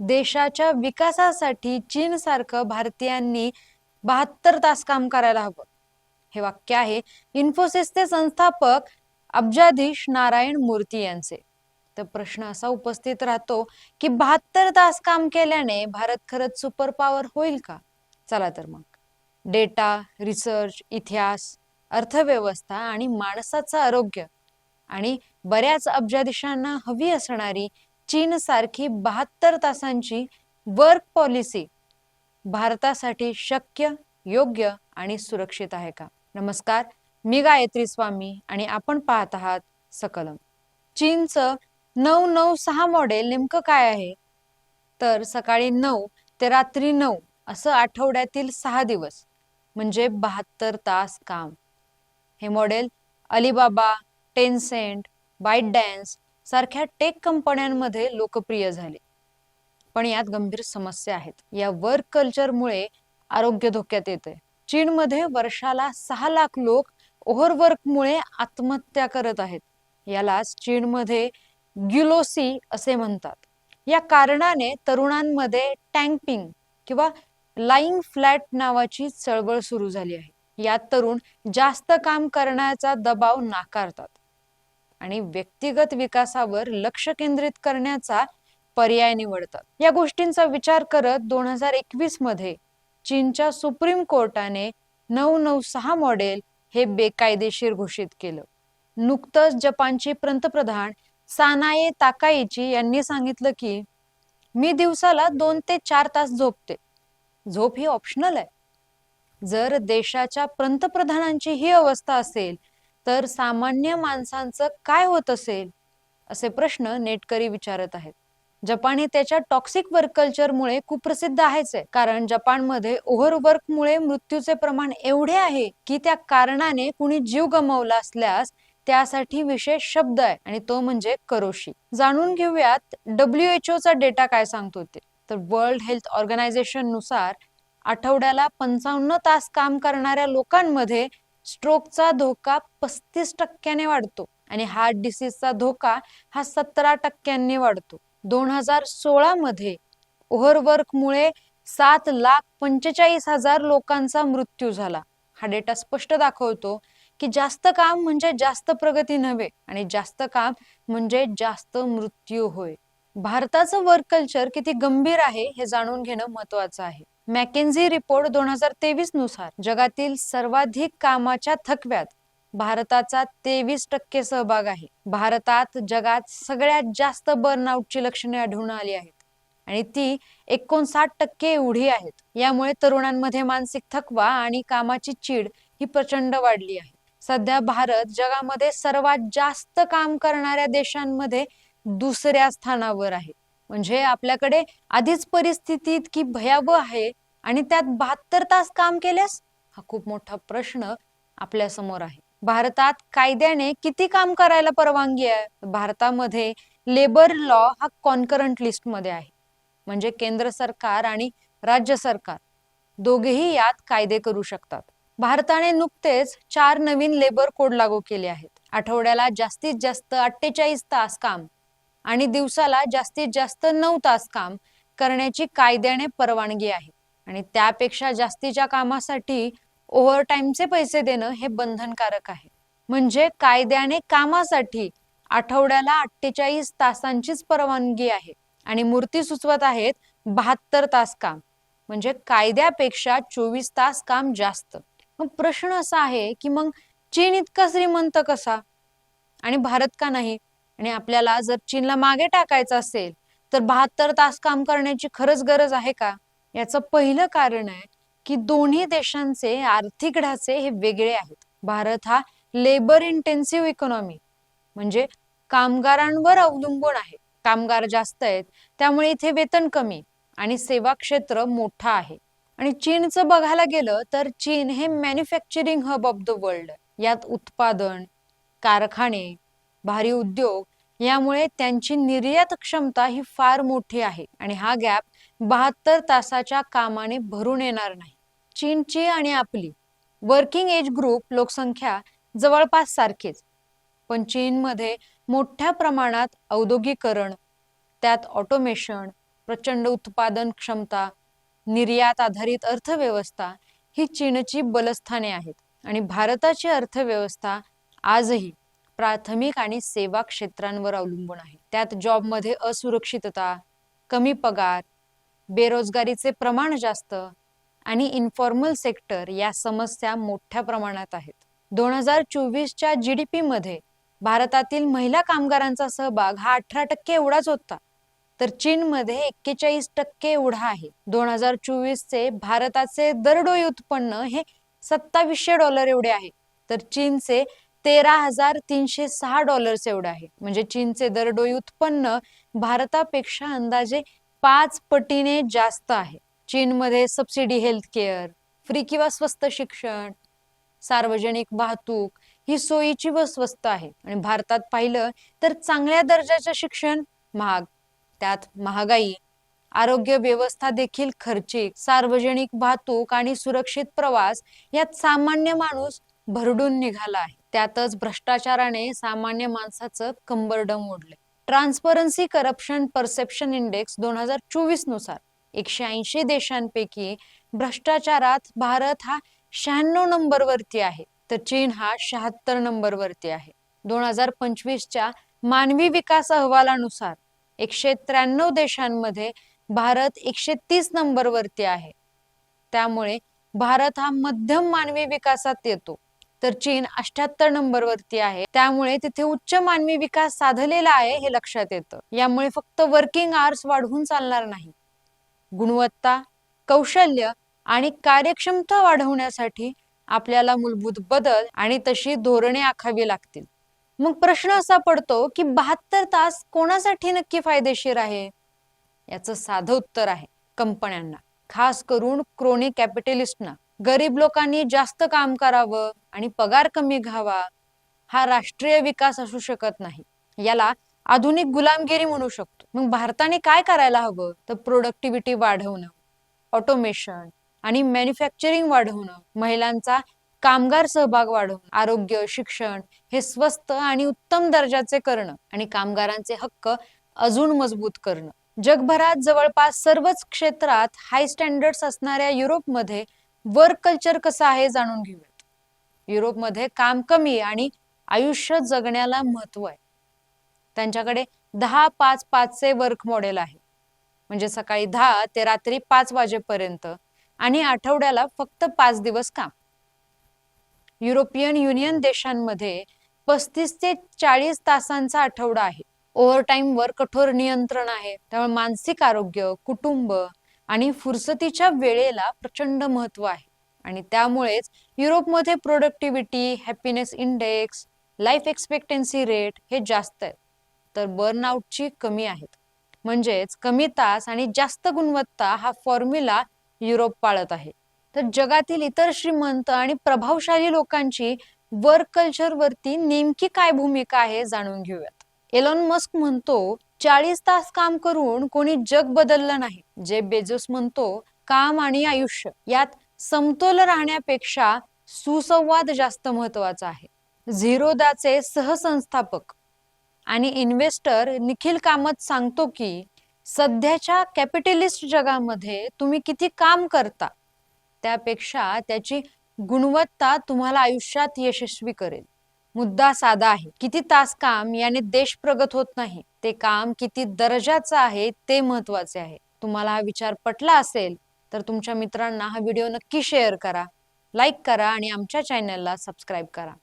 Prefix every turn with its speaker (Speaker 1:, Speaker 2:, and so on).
Speaker 1: देशाच्या विकासासाठी चीन सारखं भारतीयांनी बहात्तर तास काम करायला हवं. हे वाक्य आहे इन्फोसिसचे संस्थापक अब्जाधीश नारायण मूर्ती यांचे. तर प्रश्न असा उपस्थित राहतो की बहात्तर तास काम केल्याने भारत खरंच सुपर पॉवर होईल का? चला तर मग. डेटा रिसर्च इतिहास अर्थव्यवस्था आणि माणसाचं आरोग्य आणि बऱ्याच अब्जाधीशांना हवी असणारी चीन सारखी बहात्तर तासांची वर्क पॉलिसी भारतासाठी शक्य योग्य आणि सुरक्षित आहे का? नमस्कार मी गायत्री स्वामी आणि आपण पाहत आहात सकलम. चीनचं नऊ नऊ सहा मॉडेल नेमकं काय आहे? तर सकाळी नऊ ते रात्री नऊ असं आठवड्यातील सहा दिवस म्हणजे बहात्तर तास काम. हे model Alibaba Tencent ByteDance सारख्या टेक कंपन्यांमध्ये लोकप्रिय झाले. पण यात गंभीर समस्या आहेत. या वर्क कल्चरमुळे आरोग्य धोक्यात येते चीनमध्ये वर्षाला सहा लाख लोक ओव्हरवर्कमुळे आत्महत्या करत आहेत. यालाच चीनमध्ये ग्युलोसी असे म्हणतात. या कारणाने तरुणांमध्ये टँकिंग किंवा लाईंग फ्लॅट नावाची चळवळ सुरू झाली आहे. यात तरुण जास्त काम करण्याचा दबाव नाकारतात. आणि व्यक्तिगत विकासावर लक्ष केंद्रित करण्याचा पर्याय निवडतात. या गोष्टींचा विचार करत दोन हजार एकवीसमध्ये चीनच्या सुप्रीम कोर्टाने नऊ नऊ सहा मॉडेल हे बेकायदेशीर घोषित केलं. नुकतंच जपानची पंतप्रधान सानाये ताकाईची यांनी सांगितलं की मी दिवसाला दोन ते चार तास झोपते. झोप ही ऑप्शनल आहे. जर देशाच्या पंतप्रधानांची ही अवस्था असेल तर सामान्य माणसांचं काय होत असेल? असे प्रश्न नेटकरी विचारत आहेत. जपान हे त्याच्या टॉक्सिक वर्क कल्चरमुळे कुप्रसिद्ध आहेच आहे. कारण जपानमध्ये ओव्हरवर्कमुळे मृत्यूचे प्रमाण एवढे आहे की त्या कारणाने कुणी जीव गमावला असल्यास त्यासाठी विशेष शब्द आहे आणि तो म्हणजे करोशी. जाणून घेऊयात डब्ल्यू एच चा डेटा काय सांगतो ते. तर वर्ल्ड हेल्थ ऑर्गनायझेशननुसार आठवड्याला पंचावन्न तास काम करणाऱ्या लोकांमध्ये स्ट्रोकचा धोका पस्तीस टक्क्याने वाढतो आणि हार्ट डिसीजचा धोका हा सतरा टक्क्यांनी वाढतो. दोन हजार सोळा मध्ये ओव्हरवर्कमुळे सात लाख पंचेचाळीस हजार लोकांचा मृत्यू झाला. हा डेटा स्पष्ट दाखवतो की जास्त काम म्हणजे जास्त प्रगती नव्हे आणि जास्त काम म्हणजे जास्त मृत्यू होय. भारताचं वर्क कल्चर किती गंभीर आहे हे जाणून घेणं महत्वाचं आहे. मॅकेन्झी रिपोर्ट दोन हजार तेवीसनुसार जगातील सर्वाधिक कामाच्या थकव्यात भारताचा तेवीस टक्के सहभाग आहे. भारतात जगात सगळ्यात जास्त बर्नआउटची लक्षणे आढळून आली आहेत. आणि ती एकोणसाठ टक्के एवढी आहेत. यामुळे तरुणांमध्ये मानसिक थकवा आणि कामाची चीड ही प्रचंड वाढली आहे. सध्या भारत जगामध्ये सर्वात जास्त काम करणाऱ्या देशांमध्ये दुसऱ्या स्थानावर आहे. म्हणजे आपल्याकडे आधीच परिस्थिती इतकी भयावह आहे आणि त्यात बहात्तर तास काम केल्यास हा खूप मोठा प्रश्न आपल्यासमोर आहे. भारतात कायद्याने किती काम करायला परवानगी आहे? भारतामध्ये लेबर लॉ हा कॉन्करंट लिस्टमध्ये आहे. म्हणजे केंद्र सरकार आणि राज्य सरकार दोघेही यात कायदे करू शकतात. भारताने नुकतेच चार नवीन लेबर कोड लागू केले आहेत. आठवड्याला जास्तीत जास्त अठ्ठेचाळीस तास काम आणि दिवसाला जास्तीत जास्त नऊ तास काम करण्याची कायद्याने परवानगी आहे. आणि त्यापेक्षा जास्तीच्या कामासाठी ओव्हरटाईमचे पैसे देणं हे बंधनकारक आहे. म्हणजे कायद्याने कामासाठी आठवड्याला अठ्ठेचाळीस तासांचीच परवानगी आहे. आणि मूर्ती सुचवत आहेत बहात्तर तास काम. म्हणजे कायद्यापेक्षा चोवीस तास काम जास्त. मग प्रश्न असा आहे की मग चीन इतका श्रीमंत कसा? आणि भारत का नाही? आणि आपल्याला जर चीनला मागे टाकायचं असेल तर बहात्तर तास काम करण्याची खरंच गरज आहे का? याचं पहिलं कारण आहे की दोन्ही देशांचे आर्थिक ढाचे हे वेगळे आहेत. भारत हा लेबर इंटेन्सिव्ह इकॉनॉमी म्हणजे कामगारांवर अवलंबून आहे. कामगार जास्त आहेत त्यामुळे इथे वेतन कमी आणि सेवा क्षेत्र मोठा आहे. आणि चीनचं बघायला गेलं तर चीन हे manufacturing hub of the world यात उत्पादन कारखाने भारी उद्योग यामुळे त्यांची निर्यात क्षमता ही फार मोठी आहे आणि हा गॅप बहात्तर तासाच्या कामाने भरून येणार नाही. चीनची आणि आपली वर्किंग एज ग्रुप लोकसंख्या जवळपास सारखीच पण चीनमध्ये मोठ्या प्रमाणात औद्योगिकरण त्यात ऑटोमेशन प्रचंड उत्पादन क्षमता निर्यात आधारित अर्थव्यवस्था ही चीनची बलस्थाने आहेत आणि भारताची अर्थव्यवस्था आजही प्राथमिक आणि सेवा क्षेत्रांवर अवलंबून आहे. त्यात जॉबमध्ये असुरक्षितता कमी पगार बेरोजगारीचे प्रमाण जास्त आणि इन्फॉर्मल सेक्टर या समस्या मोठ्या प्रमाणात आहेत. दोन हजार चोवीसच्या जी डी पीमध्ये भारतातील महिला कामगारांचा सहभाग हा अठरा टक्के एवढाच होता तर चीनमध्ये एक्केचाळीस टक्के एवढा आहे. दोन हजार चोवीसचे भारताचे दरडोई उत्पन्न हे सत्तावीसशे डॉलर एवढे आहे तर चीनचे तेरा हजार तीनशे सहा डॉलर्स एवढे आहे. म्हणजे चीनचे दरडोई उत्पन्न भारतापेक्षा अंदाजे पाच पटीने जास्त आहे. चीनमध्ये सबसिडी हेल्थ केअर फ्री किंवा स्वस्त शिक्षण सार्वजनिक वाहतूक ही सोयीची व स्वस्त आहे. आणि भारतात पाहिलं तर चांगल्या दर्जाचं शिक्षण महाग त्यात महागाई आरोग्य व्यवस्था देखील खर्चिक सार्वजनिक वाहतूक आणि सुरक्षित प्रवास यात सामान्य माणूस भरडून निघाला आहे. त्यातच भ्रष्टाचाराने सामान्य माणसाचं कंबरडम ओढले ट्रान्सपरन्सी करप्शन परसेप्शन इंडेक्स दोन हजार चोवीसनुसार एकशे ऐंशी देशांपैकी भ्रष्टाचारात भारत हा शहाण्णव नंबर वरती आहे तर चीन हा शहात्तर नंबर वरती आहे. दोन हजार पंचवीसच्या मानवी विकास अहवालानुसार एकशे त्र्याण्णव देशांमध्ये भारत एकशे तीस नंबर वरती आहे. त्यामुळे भारत हा मध्यम मानवी विकासात येतो. तर चीन अठ्याहत्तर नंबर वरती आहे. त्यामुळे तिथे उच्च मानवी विकास साधलेला आहे हे लक्षात येतं. यामुळे फक्त वर्किंग आवर्स वाढवून चालणार नाही. गुणवत्ता कौशल्य आणि कार्यक्षमता वाढवण्यासाठी आपल्याला मूलभूत बदल आणि तशी धोरणे आखावी लागतील. मग प्रश्न असा पडतो की बहात्तर तास कोणासाठी नक्की फायदेशीर आहे? याचं साधं उत्तर आहे कंपन्यांना खास करून क्रोनिक कॅपिटलिस्टना गरीब लोकांनी जास्त काम करावं आणि पगार कमी घ्यावा हा राष्ट्रीय विकास असू शकत नाही. याला आधुनिक गुलामगिरी म्हणू शकतो. मग भारताने काय करायला हवं? तर प्रोडक्टिव्हिटी वाढवणं ऑटोमेशन आणि मॅन्युफॅक्चरिंग वाढवणं महिलांचा कामगार सहभाग वाढवणं आरोग्य शिक्षण हे स्वस्त आणि उत्तम दर्जाचे करणं आणि कामगारांचे हक्क अजून मजबूत करणं. जगभरात जवळपास सर्वच क्षेत्रात हाय स्टँडर्ड्स असणाऱ्या युरोपमध्ये वर्क कल्चर कसं आहे जाणून घेऊयात. युरोपमध्ये काम कमी आणि आयुष्य जगण्याला महत्त्व आहे. त्यांच्याकडे दहा पाच पाचचे वर्क मॉडेल आहे. म्हणजे सकाळी दहा ते रात्री पाच वाजेपर्यंत आणि आठवड्याला फक्त पाच दिवस काम. युरोपियन युनियन देशांमध्ये पस्तीस ते चाळीस तासांचा आठवडा आहे. ओव्हरटाईम वर कठोर नियंत्रण आहे. त्यामुळे मानसिक आरोग्य कुटुंब आणि फुरसतीच्या वेळेला प्रचंड महत्त्व आहे. आणि त्यामुळेच युरोपमध्ये productivity happiness index life expectancy rate हे जास्त आहेत. तर बर्नआउटची कमी आहेत. म्हणजेच कमी तास आणि जास्त गुणवत्ता हा फॉर्म्युला युरोप पाळत आहे. तर जगातील इतर श्रीमंत आणि प्रभावशाली लोकांची वर्क कल्चर वरती नेमकी काय भूमिका आहे जाणून घेऊयात एलॉन मस्क म्हणतो चाळीस तास काम करून कोणी जग बदललं नाही. जे बेजोस म्हणतो काम आणि आयुष्य यात समतोल राहण्यापेक्षा सुसंवाद जास्त महत्त्वाचा आहे. झिरोदाचे सहसंस्थापक आणि इन्व्हेस्टर निखिल कामत सांगतो की सध्याच्या कॅपिटलिस्ट जगामध्ये तुम्ही किती काम करता त्यापेक्षा त्याची गुणवत्ता तुम्हाला आयुष्यात यशस्वी करेल. मुद्दा साधा आहे. किती तास काम याने देश प्रगत होत नाही. ते काम किती दर्जाचं आहे ते महत्त्वाचे आहे. तुम्हाला हा विचार पटला असेल तर तुमच्या मित्रांना हा व्हिडिओ नक्की शेअर करा. लाईक करा आणि आमच्या चॅनलला सबस्क्राईब करा.